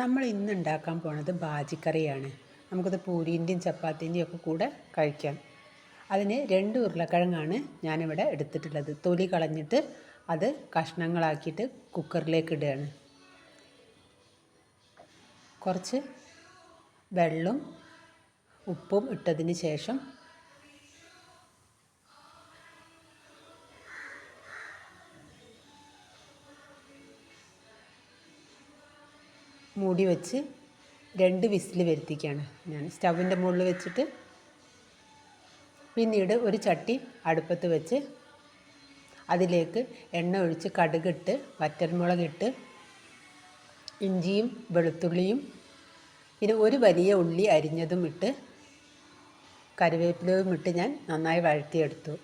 നമ്മൾ ഇന്ന് ഉണ്ടാക്കാൻ പോണത് ബാജിക്കറിയാണ്. നമുക്കത് പൂരീന്റെയും ചപ്പാത്തിന്റെയും ഒക്കെ കൂടെ കഴിക്കാം. അതിന് രണ്ട് ഉരുളക്കിഴങ്ങാണ് ഞാനിവിടെ എടുത്തിട്ടുള്ളത്. തൊലി കളഞ്ഞിട്ട് അത് കഷ്ണങ്ങളാക്കിയിട്ട് കുക്കറിലേക്ക് ഇടുകയാണ്. കുറച്ച് വെള്ളം ഉപ്പും ഇട്ടതിന് ശേഷം മൂടി വെച്ച് രണ്ട് വിസിൽ വരുത്തിക്കുകയാണ് ഞാൻ. സ്റ്റവിന്റെ മുകളിൽ വെച്ചിട്ട് പിന്നീട് ഒരു ചട്ടി അടുപ്പത്ത് വെച്ച് അതിലേക്ക് എണ്ണ ഒഴിച്ച് കടുകിട്ട് വറ്റൽമുളകിട്ട് ഇഞ്ചിയും വെളുത്തുള്ളിയും പിന്നെ ഒരു വലിയ ഉള്ളി അരിഞ്ഞതും ഇട്ട് കറിവേപ്പിലയും ഇട്ട് ഞാൻ നന്നായി വഴറ്റിയെടുത്തു.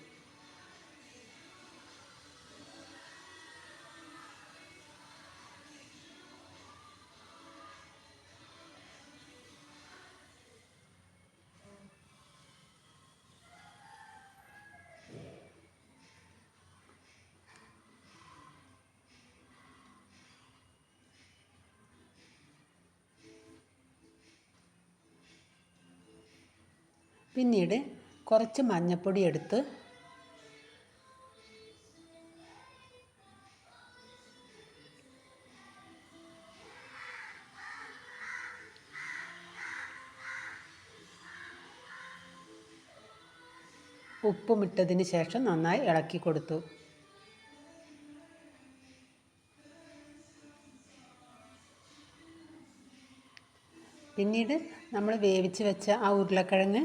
പിന്നീട് കുറച്ച് മഞ്ഞൾപ്പൊടി എടുത്ത് ഉപ്പുമിട്ടതിന് ശേഷം നന്നായി ഇളക്കി കൊടുത്തു. പിന്നീട് നമ്മൾ വേവിച്ച് വെച്ച ആ ഉരുളക്കിഴങ്ങ്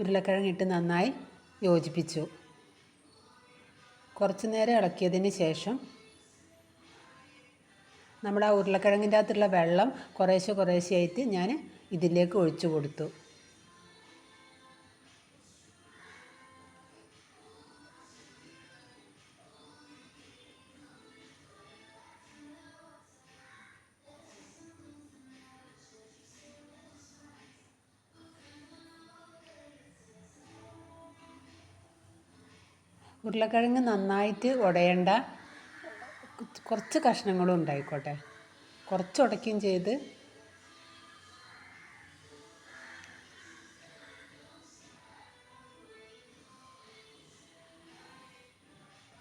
ഉരുളക്കിഴങ്ങിട്ട് നന്നായി യോജിപ്പിച്ചു. കുറച്ച് നേരം ഇളക്കിയതിന് ശേഷം നമ്മുടെ ആ ഉരുളക്കിഴങ്ങിന്റെ അകത്തുള്ള വെള്ളം കുറേശ്ശെ കുറേശ്ശെയായിട്ട് ഞാൻ ഇതിലേക്ക് ഒഴിച്ചു കൊടുത്തു. ഉരുളക്കിഴങ്ങ് നന്നായിട്ട് ഉടയണ്ട കുറച്ച് കഷ്ണങ്ങളും ഉണ്ടായിക്കോട്ടെ. കുറച്ച് ഉടയ്ക്കുകയും ചെയ്ത്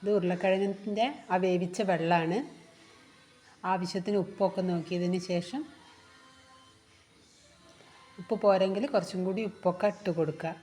ഇത് ഉരുളക്കിഴങ്ങിന്റെ ആ വേവിച്ച വെള്ളമാണ്. ആവശ്യത്തിന് ഉപ്പൊക്കെ നോക്കിയതിന് ശേഷം ഉപ്പ് പോരെങ്കിൽ കുറച്ചും കൂടി ഉപ്പൊക്കെ ഇട്ട് കൊടുക്കുക.